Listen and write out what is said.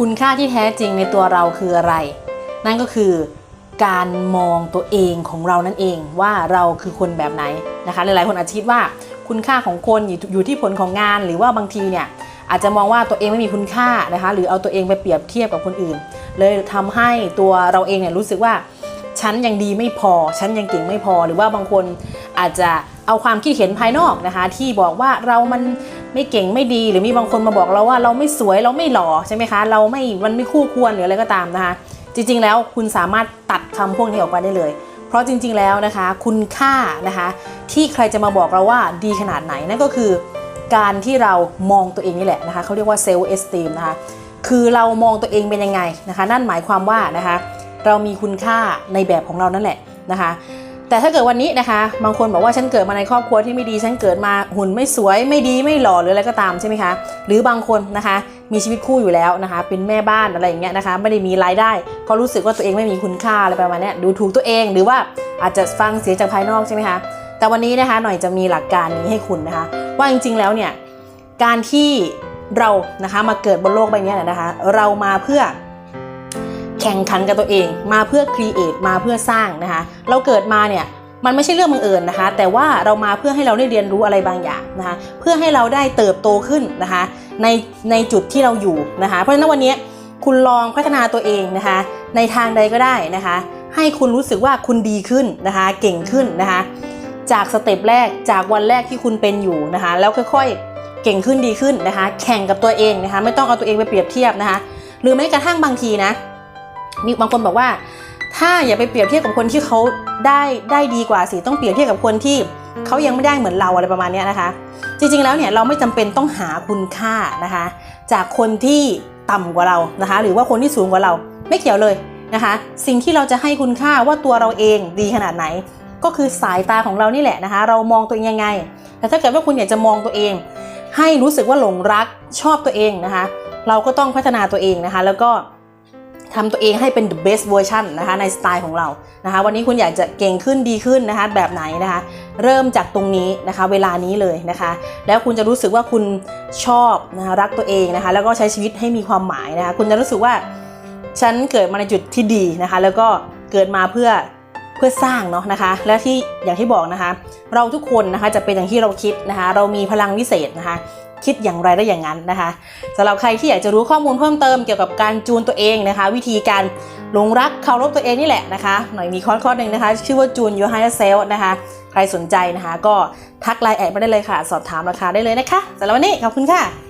คุณค่าที่แท้จริงในตัวเราคืออะไร นั่นก็คือการมองตัวเองของเรานั่นเองว่าเราคือคนแบบไหนนะคะหลายๆคนอาจจะคิดว่าคุณค่าของคนอยู่อยู่ที่ผลของงานหรือว่าบางทีเนี่ยอาจจะมองว่าตัวเองไม่มีคุณค่านะคะหรือเอาตัวเองไปเปรียบเทียบกับคนอื่น เลยทำให้ตัวเราเองเนี่ยรู้สึกว่าฉันยังดีไม่พอฉันยังเก่งไม่พอ หรือว่าบางคนอาจจะเอาความคิดเห็นภายนอกนะคะ ที่บอกว่าเรามัน ไม่เก่งไม่ดีหรือมีบางคนมาบอกเราว่าเราไม่สวยเราไม่หล่อใช่ไหมคะ เราไม่มันไม่คู่ควรหรืออะไรก็ตามนะคะ จริง ๆ แล้วคุณสามารถตัดคำพวกนี้ออกไปได้เลย เพราะจริง ๆ แล้วนะคะ คุณค่านะคะ ที่ใครจะมาบอกเราว่าดีขนาดไหนนั่นก็คือ การที่เรามองตัวเองนี่แหละนะคะเขาเรียกว่าเซลล์เอสติมนะคะคือเรามองตัวเองเป็นยังไงนะคะ นั่นหมายความว่านะคะ เรามีคุณค่าในแบบของเรานั่นแหละนะคะ แต่ถ้าเกิดวันนี้นะคะ บางคนบอกว่าฉันเกิดมาในครอบครัวที่ไม่ดีฉันเกิดมาหุ่นไม่สวยไม่ดีไม่หล่อหรืออะไรก็ตามใช่ไหมคะหรือบางคนนะคะ มีชีวิตคู่อยู่แล้วนะคะ เป็นแม่บ้านอะไรอย่างเงี้ยนะคะ ไม่ได้มีรายได้ ก็รู้สึกว่าตัวเองไม่มีคุณค่าอะไรประมาณนี้ดูถูกตัวเองหรือว่าอาจจะฟังเสียงจากภายนอกใช่ไหมคะแต่วันนี้นะคะหน่อยจะมีหลักการนี้ให้คุณนะคะ ว่าจริงๆแล้วเนี่ยการที่เรานะคะมาเกิดบนโลกใบนี้นะคะ เรามาเพื่อ ข่งขันกับตัวเอง มาเพื่อครีเอทมาเพื่อสร้างนะคะ เราเกิดมาเนี่ยมันไม่ใช่เรื่องบังเอิญนะคะ แต่ว่าเรามาเพื่อให้เราได้เรียนรู้อะไรบางอย่างนะคะ เพื่อให้เราได้เติบโตขึ้นนะคะ ในในจุดที่เราอยู่นะคะ เพราะฉะนั้นวันนี้คุณลองพัฒนาตัวเองนะคะ ในทางใดก็ได้นะคะ ให้คุณรู้สึกว่าคุณดีขึ้นนะคะ เก่งขึ้นนะคะ จากสเต็ปแรกจากวันแรกที่คุณเป็นอยู่นะคะ แล้วค่อยๆเก่งขึ้นดีขึ้นนะคะ แข่งกับตัวเองนะคะ ไม่ต้องเอาตัวเองไปเปรียบเทียบนะคะ หรือแม้กระทั่งบางทีนะ มีบางคนบอกว่า ถ้าอย่าไปเปรียบเทียบกับคนที่เขาได้ได้ดีกว่าสิต้องเปรียบเทียบกับคนที่เขายังไม่ได้เหมือนเราอะไรประมาณนี้นะคะ จริงๆแล้วเนี่ยเราไม่จำเป็นต้องหาคุณค่านะคะ จากคนที่ต่ำกว่าเรานะคะ หรือว่าคนที่สูงกว่าเราไม่เกี่ยวเลยนะคะ สิ่งที่เราจะให้คุณค่าว่าตัวเราเองดีขนาดไหน ก็คือสายตาของเรานี่แหละนะคะ เรามองตัวเองยังไงแต่ถ้าเกิดว่าคุณอยากจะมองตัวเอง ให้รู้สึกว่าหลงรักชอบตัวเองนะคะ เราก็ต้องพัฒนาตัวเองนะคะ แล้วก็ ทำตัวเองให้เป็น the best version นะคะในสไตล์ของเรานะคะวันนี้คุณอยากจะเก่งขึ้นดีขึ้นนะคะแบบไหนนะคะเริ่มจากตรงนี้นะคะเวลานี้เลยนะคะ แล้วคุณจะรู้สึกว่าคุณชอบนะคะรักตัวเองนะคะแล้วก็ใช้ชีวิตให้มีความหมายนะคะคุณจะรู้สึกว่าฉันเกิดมาในจุดที่ดีนะคะแล้วก็เกิดมาเพื่อ เพื่อสร้างเนาะนะคะ และที่อย่างที่บอกนะคะ เราทุกคนนะคะจะเป็นอย่างที่เราคิดนะคะ เรามีพลังวิเศษนะคะ คิดอย่างไรได้อย่างนั้นนะคะสำหรับใครที่อยากจะรู้ข้อมูลเพิ่มเติมเกี่ยวกับการจูนตัวเองนะคะ วิธีการหลงรักเคารพตัวเองนี่แหละนะคะ หน่อยมีคอร์สคอร์สหนึ่งนะคะ ชื่อว่าจูน your higher self นะคะใครสนใจนะคะ ก็ทักไลน์แอดมาได้เลยค่ะ สอบถามราคาได้เลยนะคะสำหรับวันนี้ขอบคุณค่ะ